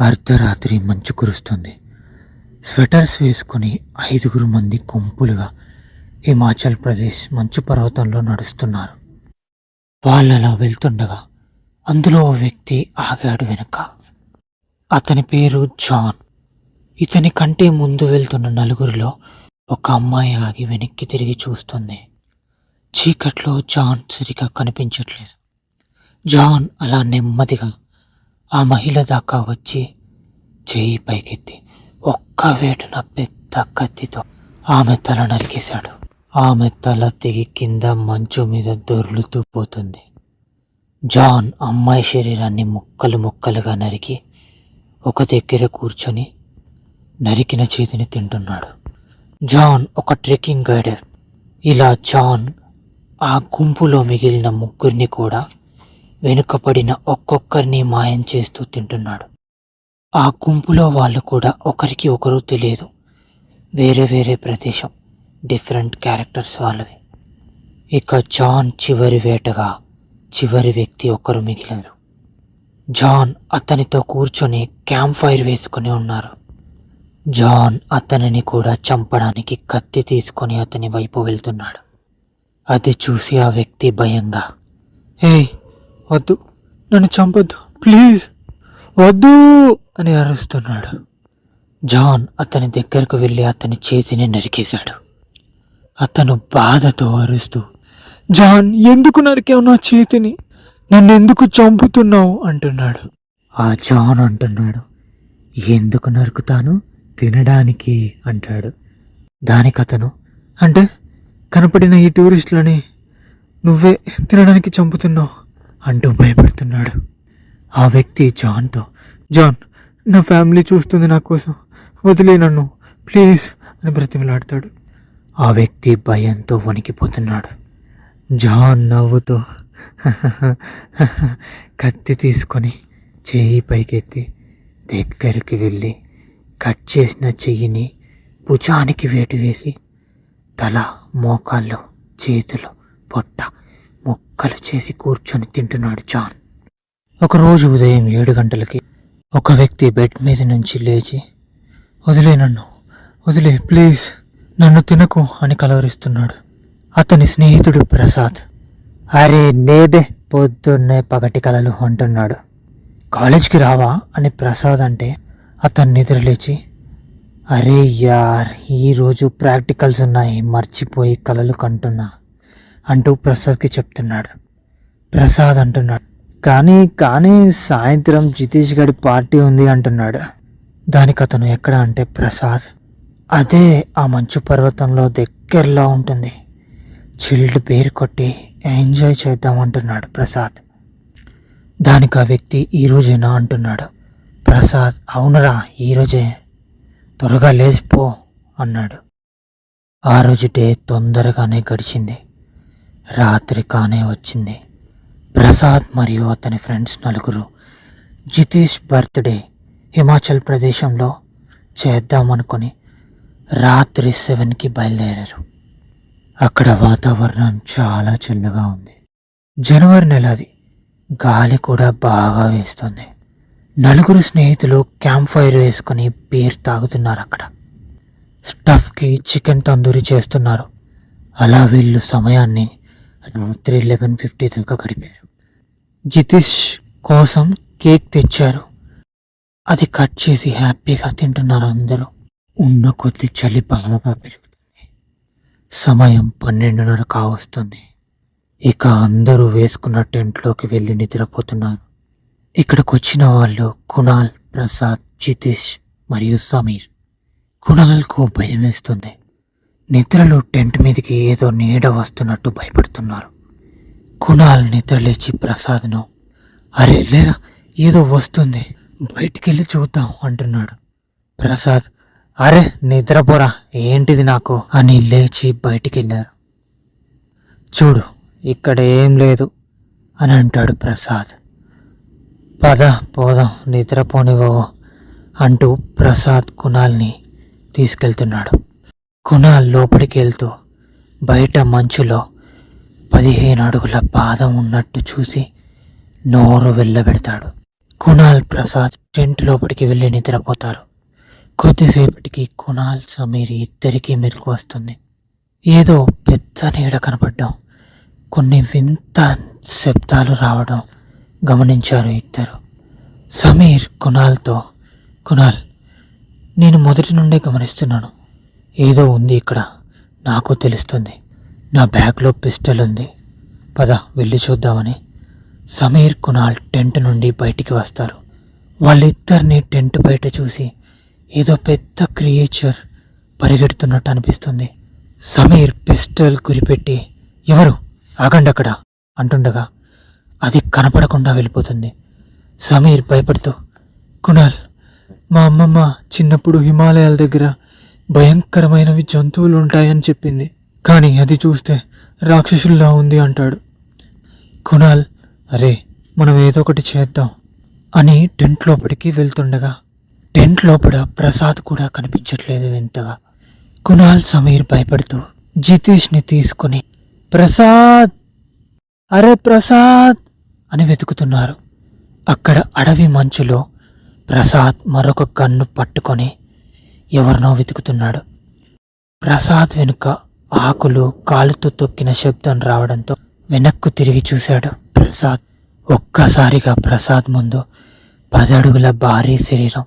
అర్ధరాత్రి మంచు కురుస్తుంది. స్వెటర్స్ వేసుకుని ఐదుగురు మంది గుంపులుగా హిమాచల్ ప్రదేశ్ మంచు పర్వతంలో నడుస్తున్నారు. వాళ్ళు అలా వెళ్తుండగా అందులో ఓ వ్యక్తి ఆగాడు వెనుక. అతని పేరు జాన్. ఇతని కంటే ముందు వెళ్తున్న నలుగురిలో ఒక అమ్మాయి ఆగి వెనక్కి తిరిగి చూస్తుంది. చీకట్లో జాన్ సరిగా కనిపించట్లేదు. జాన్ అలా నెమ్మదిగా ఆ మహిళ దాకా వచ్చి చేయి పైకెత్తి ఒక్క వేటున పెద్ద కత్తితో ఆమె తల నరికేశాడు. ఆమె తల తెగి కింద మంచు మీద దొర్లుతూ పోతుంది. జాన్ అమ్మాయి శరీరాన్ని ముక్కలు ముక్కలుగా నరికి ఒక దగ్గర కూర్చొని నరికిన చేతిని తింటున్నాడు. జాన్ ఒక ట్రెక్కింగ్ గైడర్. ఇలా జాన్ ఆ గుంపులో మిగిలిన ముగ్గురిని కూడా వెనుకపడిన ఒక్కొక్కరిని మాయం చేస్తూ తింటున్నాడు. ఆ గుంపులో వాళ్ళు కూడా ఒకరికి ఒకరు తెలియదు. వేరే వేరే ప్రదేశం డిఫరెంట్ క్యారెక్టర్స్ వాళ్ళవి. ఇక జాన్ చివరి వేటగా చివరి వ్యక్తి ఒకరు మిగిలారు. జాన్ అతనితో కూర్చొని క్యాంప్ ఫైర్ వేసుకుని ఉన్నారు. జాన్ అతనిని కూడా చంపడానికి కత్తి తీసుకొని అతని వైపు వెళ్తున్నాడు. అది చూసి ఆ వ్యక్తి భయంగా హే వద్దు. నన్ను చంపొద్దు. ప్లీజ్. వద్దు అని అరుస్తున్నాడు. జాన్ అతని దగ్గరకు వెళ్ళి అతని చేతిని నరికేశాడు. అతను బాధతో అరుస్తూ జాన్ ఎందుకు నరికావు నా చేతిని? నన్ను ఎందుకు చంపుతున్నావు? అంటున్నాడు. ఆ జాన్ అంటున్నాడు. ఎందుకు నరుకుతాను? తినడానికి అంటాడు. దానికి అతను అంటే కనపడిన ఈ టూరిస్టులని నువ్వే తినడానికి చంపుతున్నావు. అంటూ భయపడుతున్నాడు. ఆ వ్యక్తి జాన్తో జాన్ నా ఫ్యామిలీ చూస్తుంది నా కోసం. వదిలే నన్ను. ప్లీజ్. అని బ్రతిమలాడతాడు. ఆ వ్యక్తి భయంతో వణికిపోతున్నాడు. జాన్ నవ్వుతో కత్తి తీసుకొని చెయ్యి పైకెత్తి దగ్గరికి వెళ్ళి కట్ చేసిన చెయ్యిని భుజానికి వేటు వేసి తల మోకాళ్ళు చేతులు పొట్ట ముక్కలు చేసి కూర్చొని తింటున్నాడు జాన్. ఒకరోజు ఉదయం ఏడు గంటలకి ఒక వ్యక్తి బెడ్ మీద నుంచి లేచి వదిలే నన్ను వదిలే ప్లీజ్ నన్ను తినకు అని కలవరిస్తున్నాడు. అతని స్నేహితుడు ప్రసాద్. అరే నేబే పొద్దున్నే పగటి కలలు అంటున్నాడు. కాలేజ్కి రావా? అని ప్రసాద్ అంటే అతను నిద్రలేచి అరే యార్ ఈరోజు ప్రాక్టికల్స్ ఉన్నాయి మర్చిపోయి కలలు కంటున్నా. అంటూ ప్రసాద్కి చెప్తున్నాడు. ప్రసాద్ అంటున్నాడు. కానీ కానీ సాయంత్రం జితేష్ గడి పార్టీ ఉంది అంటున్నాడు. దానికి అతను ఎక్కడ అంటే ప్రసాద్. అదే ఆ మంచు పర్వతంలో దగ్గరలో ఉంటుంది. చిల్డ్ పేరు కొట్టి ఎంజాయ్ చేద్దామంటున్నాడు ప్రసాద్. దానికి ఆ వ్యక్తి ఈరోజేనా అంటున్నాడు. ప్రసాద్ అవునరా ఈరోజే త్వరగా లేచిపో అన్నాడు. ఆ రోజు డే తొందరగానే గడిచింది. రాత్రి కానే వచ్చింది. ప్రసాద్ మరియు అతని ఫ్రెండ్స్ నలుగురు జితేష్ బర్త్డే హిమాచల్ ప్రదేశంలో చేద్దామనుకొని రాత్రి సెవెన్కి బయలుదేరారు. అక్కడ వాతావరణం చాలా చల్లగా ఉంది. జనవరి నెలది. గాలి కూడా బాగా వేస్తుంది. నలుగురు స్నేహితులు క్యాంప్ ఫైర్ వేసుకుని బీర్ తాగుతున్నారు అక్కడ. స్టఫ్కి చికెన్ తందూరి చేస్తున్నారు. అలా వీళ్ళు సమయాన్ని రాత్రి లెవెన్ ఫిఫ్టీ దాకా గడిపారు. జితేష్ కోసం కేక్ తెచ్చారు. అది కట్ చేసి హ్యాపీగా తింటున్నారు అందరూ. ఉన్న కొద్ది చలి బాగా పెరుగుతుంది. సమయం పన్నెండున్నర కావస్తుంది. ఇక అందరూ వేసుకున్న టెంట్లోకి వెళ్ళి నిద్రపోతున్నారు. ఇక్కడికి వచ్చిన వాళ్ళు కుణాల్ ప్రసాద్ జితేష్ మరియు సమీర్. కుణాల్కు భయం వేస్తుంది నిద్రలో టెంట్ మీదకి ఏదో నీడ వస్తున్నట్టు భయపడుతున్నారు. కుణాల్ నిద్రలేచి ప్రసాద్ను అరే లేరా ఏదో వస్తుంది బయటికెళ్ళి చూద్దాం అంటున్నాడు. ప్రసాద్ అరే నిద్రపోరా ఏంటిది నాకు? అని లేచి బయటికెళ్ళారు. చూడు ఇక్కడ ఏం లేదు అని అంటాడు ప్రసాద్. పద పోదాం నిద్రపోనివ్వవు అంటూ ప్రసాద్ కుణాల్ని తీసుకెళ్తున్నాడు. కుణాల్ లోపలికి వెళ్తూ బయట మంచులో పదిహేను అడుగుల పాదం ఉన్నట్టు చూసి నోరు వెళ్ళబెడతాడు. కుణాల్ ప్రసాద్ టెంట్ లోపలికి వెళ్ళి నిద్రపోతారు. కొద్దిసేపటికి కుణాల్ సమీర్ ఇద్దరికీ మెరుగు వస్తుంది. ఏదో పెద్ద నీడ కనపడ్డం కొన్ని వింత శబ్దాలు రావడం గమనించారు ఇద్దరు. సమీర్ కుణాల్తో కుణాల్ నేను మొదటి నుండే గమనిస్తున్నాను. ఏదో ఉంది ఇక్కడ. నాకు తెలుస్తుంది. నా బ్యాగ్లో పిస్టల్ ఉంది. పద వెళ్ళి చూద్దామని. సమీర్ కునాల్ టెంట్ నుండి బయటికి వస్తారు. వాళ్ళిద్దరిని టెంట్ బయట చూసి ఏదో పెద్ద క్రియేచర్ పరిగెడుతున్నట్టు అనిపిస్తుంది. సమీర్ పిస్టల్ గురిపెట్టి ఎవరు? ఆగండి అక్కడ. అంటుండగా అది కనపడకుండా వెళ్ళిపోతుంది. సమీర్ భయపడుతూ కునాల్ మా అమ్మమ్మ చిన్నప్పుడు హిమాలయాల దగ్గర భయంకరమైనవి జంతువులు ఉంటాయని చెప్పింది. కానీ అది చూస్తే రాక్షసుల్లా ఉంది అంటాడు. కుణాల్ అరే మనం ఏదో ఒకటి చేద్దాం అని టెంట్ లోపలికి వెళ్తుండగా టెంట్ లోపల ప్రసాద్ కూడా కనిపించట్లేదు వింతగా. కుణాల్ సమీర్ భయపడుతూ జితేష్ని తీసుకుని ప్రసాద్! అరే ప్రసాద్! అని వెతుకుతున్నారు. అక్కడ అడవి మంచులో ప్రసాద్ మరొక కన్ను పట్టుకొని ఎవరినో వెతుకుతున్నాడు. ప్రసాద్ వెనుక ఆకులు కాలుతో తొక్కిన శబ్దం రావడంతో వెనక్కు తిరిగి చూశాడు ప్రసాద్. ఒక్కసారిగా ప్రసాద్ ముందు పదడుగుల భారీ శరీరం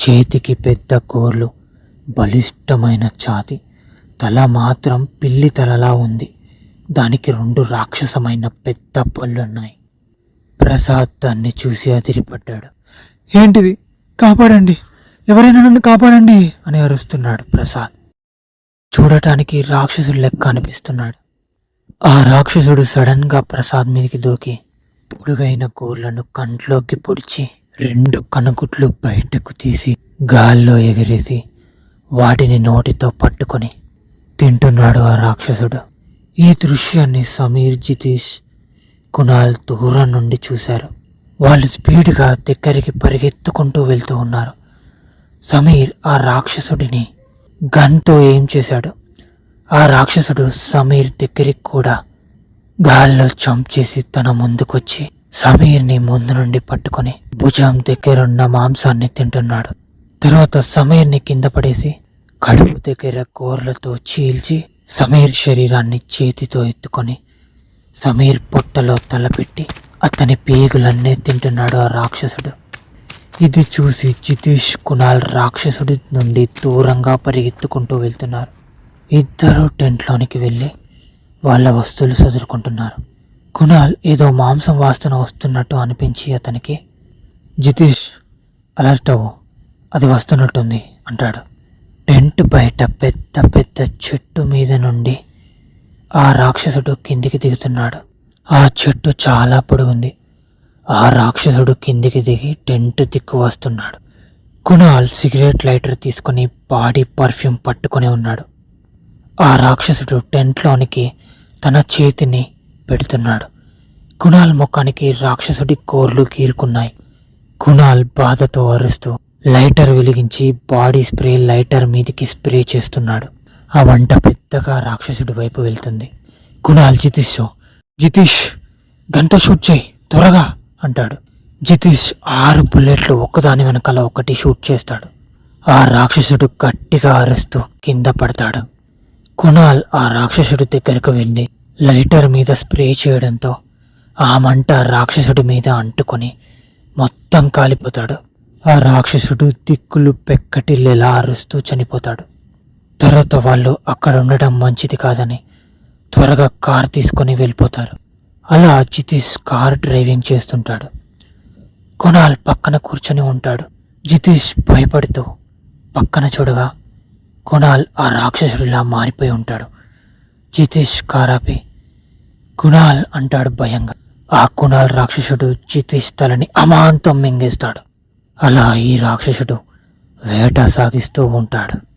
చేతికి పెద్ద కోర్లు బలిష్టమైన ఛాతి తల మాత్రం పిల్లి తలలా ఉంది. దానికి రెండు రాక్షసమైన పెద్ద పళ్ళున్నాయి. ప్రసాద్ దాన్ని చూసి అదిరిపడ్డాడు. ఏంటిది? కాపాడండి. ఎవరైనా నన్ను కాపాడండి అని అరుస్తున్నాడు ప్రసాద్. చూడటానికి రాక్షసుడు లెక్క అనిపిస్తున్నాడు. ఆ రాక్షసుడు సడన్గా ప్రసాద్ మీదకి దూకి పొడుగైన గోర్లను కంట్లోకి పొడిచి రెండు కనుగుట్లు బయటకు తీసి గాల్లో ఎగిరేసి వాటిని నోటితో పట్టుకొని తింటున్నాడు ఆ రాక్షసుడు. ఈ దృశ్యాన్ని సమీర్ జితీష్ కుణాల్ దూరం నుండి చూశారు. వాళ్ళు స్పీడ్గా దగ్గరికి పరిగెత్తుకుంటూ వెళ్తూ ఉన్నారు. సమీర్ ఆ రాక్షసుడిని గన్తో ఏం చేశాడు? ఆ రాక్షసుడు సమీర్ దగ్గరికి కూడా గాల్లో చంప్ చేసి తన ముందుకొచ్చి సమీర్ని ముందు నుండి పట్టుకొని భుజం దగ్గరున్న మాంసాన్ని తింటున్నాడు. తర్వాత సమీర్ని కింద పడేసి కడుపు దగ్గర కూరలతో చీల్చి సమీర్ శరీరాన్ని చేతితో ఎత్తుకొని సమీర్ పొట్టలో తలపెట్టి అతని పేగులన్నీ తింటున్నాడు ఆ రాక్షసుడు. ఇది చూసి జితేష్ కునాల్ రాక్షసుడి నుండి దూరంగా పరిగెత్తుకుంటూ వెళ్తున్నారు. ఇద్దరు టెంట్లోనికి వెళ్ళి వాళ్ళ వస్తువులు చదురుకుంటున్నారు కునాల్ ఏదో మాంసం వాసన వస్తున్నట్టు అనిపించి అతనికి జితేష్ అలర్ట్ అవ్వు. అది వస్తున్నట్టుంది అంటాడు. టెంట్ బయట పెద్ద పెద్ద చెట్టు మీద నుండి ఆ రాక్షసుడు కిందికి దిగుతున్నాడు. ఆ చెట్టు చాలా పొడుగుంది. ఆ రాక్షసుడు కిందికి దిగి టెంట్ దిక్కు వస్తున్నాడు. కుణాల్ సిగరెట్ లైటర్ తీసుకుని బాడీ పర్ఫ్యూమ్ పట్టుకొని ఉన్నాడు. ఆ రాక్షసుడు టెంట్లోనికి తన చేతిని పెడుతున్నాడు. కుణాల్ ముఖానికి రాక్షసుడి కోర్లు గీరుకున్నాయి. కుణాల్ బాధతో అరుస్తూ లైటర్ వెలిగించి బాడీ స్ప్రే లైటర్ మీదికి స్ప్రే చేస్తున్నాడు. ఆ వంట పెద్దగా రాక్షసుడి వైపు వెళ్తుంది. కుణాల్ జితీష్ జితీష్ గంట షూట్ చేయి త్వరగా. అంటాడు. జితీష్ ఆరు బుల్లెట్లు ఒక్కదాని వెనకాల ఒకటి షూట్ చేస్తాడు. ఆ రాక్షసుడు గట్టిగా అరుస్తూ కింద పడతాడు. కుణాల్ ఆ రాక్షసుడి దగ్గరకు వెళ్ళి లైటర్ మీద స్ప్రే చేయడంతో ఆ మంట రాక్షసుడి మీద అంటుకొని మొత్తం కాలిపోతాడు. ఆ రాక్షసుడు దిక్కులు పెక్కటిల్లేలా అరుస్తూ చనిపోతాడు. తర్వాత వాళ్ళు అక్కడ ఉండడం మంచిది కాదని త్వరగా కార్ తీసుకొని వెళ్ళిపోతారు. అలా జితీష్ కార్ డ్రైవింగ్ చేస్తుంటాడు. కొనాల్ పక్కన కూర్చొని ఉంటాడు. జితీష్ భయపడుతూ పక్కన చూడగా కొనాల్ ఆ రాక్షసుడిలా మారిపోయి ఉంటాడు. జితీష్ కారాపి కుణాల్ అంటాడు భయంగా. ఆ కుణాల్ రాక్షసుడు జితీష్ తలని అమాంతం మింగేస్తాడు. అలా ఈ రాక్షసుడు వేట సాగిస్తూ ఉంటాడు.